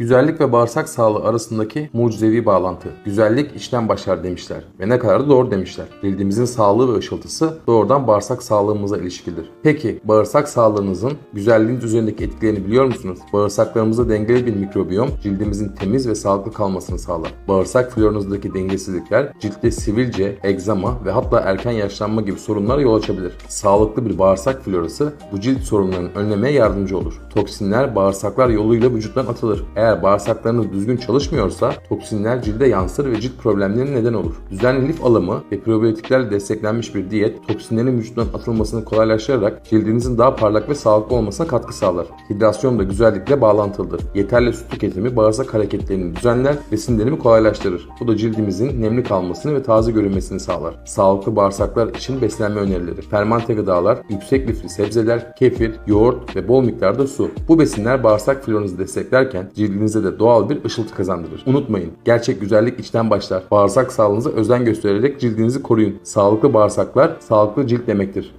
Güzellik ve bağırsak sağlığı arasındaki mucizevi bağlantı. Güzellik içten başlar demişler ve ne kadar da doğru demişler. Cildimizin sağlığı ve ışıltısı doğrudan bağırsak sağlığımıza ilişkilidir. Peki bağırsak sağlığınızın güzelliğiniz üzerindeki etkilerini biliyor musunuz? Bağırsaklarımızda dengeli bir mikrobiyom cildimizin temiz ve sağlıklı kalmasını sağlar. Bağırsak floranızdaki dengesizlikler ciltte sivilce, egzama ve hatta erken yaşlanma gibi sorunlara yol açabilir. Sağlıklı bir bağırsak florası bu cilt sorunlarını önlemeye yardımcı olur. Toksinler bağırsaklar yoluyla vücuttan atılır. Eğer bağırsaklarınız düzgün çalışmıyorsa toksinler cilde yansır ve cilt problemlerine neden olur. Düzenli lif alımı ve probiyotiklerle desteklenmiş bir diyet toksinlerin vücuttan atılmasını kolaylaştırarak cildinizin daha parlak ve sağlıklı olmasına katkı sağlar. Hidrasyon da güzellikle bağlantılıdır. Yeterli su tüketimi bağırsak hareketlerini düzenler ve sindirimi kolaylaştırır. Bu da cildimizin nemli kalmasını ve taze görünmesini sağlar. Sağlıklı bağırsaklar için beslenme önerileri. Fermante gıdalar, yüksek lifli sebzeler, kefir, yoğurt ve bol miktarda su. Bu besinler bağırsak floranızı desteklerken cildinize de doğal bir ışıltı kazandırır. Unutmayın, gerçek güzellik içten başlar. Bağırsak sağlığınıza özen göstererek cildinizi koruyun. Sağlıklı bağırsaklar, sağlıklı cilt demektir.